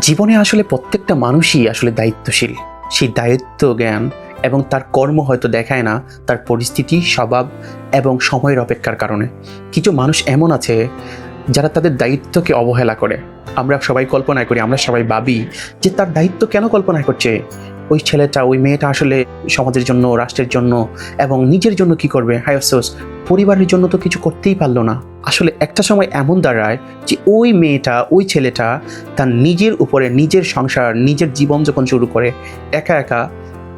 জীবনে আসলে প্রত্যেকটা মানুষই আসলে দায়িত্বশীল। সেই দায়িত্ব, জ্ঞান এবং তার কর্ম হয়তো দেখায় না, তার পরিস্থিতি, স্বভাব এবং সময়ের অপেক্ষার কারণে। কিছু মানুষ এমন আছে যারা তাদের দায়িত্বকে অবহেলা করে। আমরা সবাই কল্পনা করি, আমরা সবাই ভাবি যে তার দায়িত্ব কেন কল্পনা করছে? ওই ছেলেটা, ওই মেয়েটা আসলে সমাজের জন্য, রাষ্ট্রের জন্য এবং নিজের জন্য কি করবে? হাই পরিবারের জন্য তো কিছু করতেই পারল না। আসলে একটা সময় এমন দাঁড়ায় যে ওই মেয়েটা, ওই ছেলেটা তার নিজের উপরে, নিজের সংসার, নিজের জীবন যখন শুরু করে, একা একা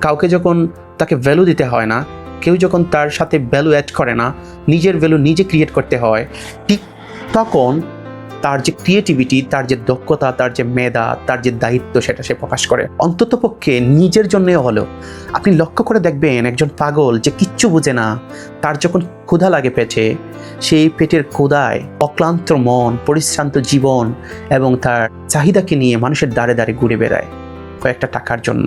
কাউকে যখন তাকে ভ্যালু দিতে হয় না, কেউ যখন তার সাথে ভ্যালু অ্যাড করে না, নিজের ভ্যালু নিজে ক্রিয়েট করতে হয়, ঠিক তখন তার যে ক্রিয়েটিভিটি তার যে দক্ষতা, তার যে মেধা, তার যে দায়িত্ব সেটা সে প্রকাশ করে। অন্তত পক্ষে নিজের জন্যও হলো আপনি লক্ষ্য করে দেখবেন একজন পাগল যে কিচ্ছু বোঝে না। তার যখন ক্ষুধা লাগে পেটে, সেই পেটের ক্ষুধায় অক্লান্ত মন, পরিশ্রান্ত জীবন এবং তার চাহিদাকে নিয়ে মানুষের দাঁড়ে দাঁড়ে ঘুরে বেড়ায়। কয়েকটা টাকার জন্য,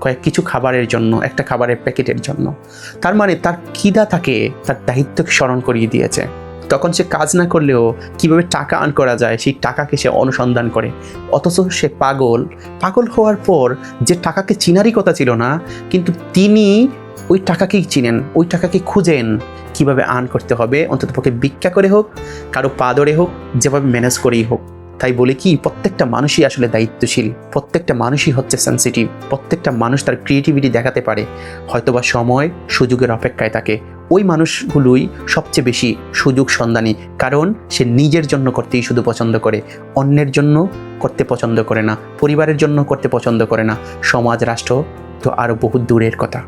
কয়েক কিছু খাবারের জন্য, একটা খাবারের প্যাকেটের জন্য। তার মানে তার খিদা তাকে, তার দায়িত্বকে স্মরণ করিয়ে দিয়েছে। তখন সে কাজ না করলেও কীভাবে টাকা আর্ন করা যায়, সেই টাকাকে সে অনুসন্ধান করে। অথচ সে পাগল। পাগল হওয়ার পর যে টাকাকে চিনারই কথা ছিল না, কিন্তু তিনি ওই টাকাকেই চিনেন, ওই টাকাকে খুঁজেন কীভাবে আর্ন করতে হবে। অন্তত পক্ষে ভিক্ষা করে হোক, কারও পা পাদরে হোক, যেভাবে ম্যানেজ করেই হোক। তাই বলে কি, প্রত্যেকটা মানুষই আসলে দায়িত্বশীল। প্রত্যেকটা মানুষই হচ্ছে সেন্সিটিভ প্রত্যেকটা মানুষ তার ক্রিয়েটিভিটি দেখাতে পারে। হয়তোবা সময়, সুযোগের অপেক্ষায় থাকে। ওই মানুষগুলোই সবচেয়ে বেশি সুযোগ সন্ধানী, কারণ সে নিজের জন্য করতেই শুধু পছন্দ করে, অন্যের জন্য করতে পছন্দ করে না, পরিবারের জন্য করতে পছন্দ করে না, সমাজ, রাষ্ট্র তো আরও বহু দূরের কথা।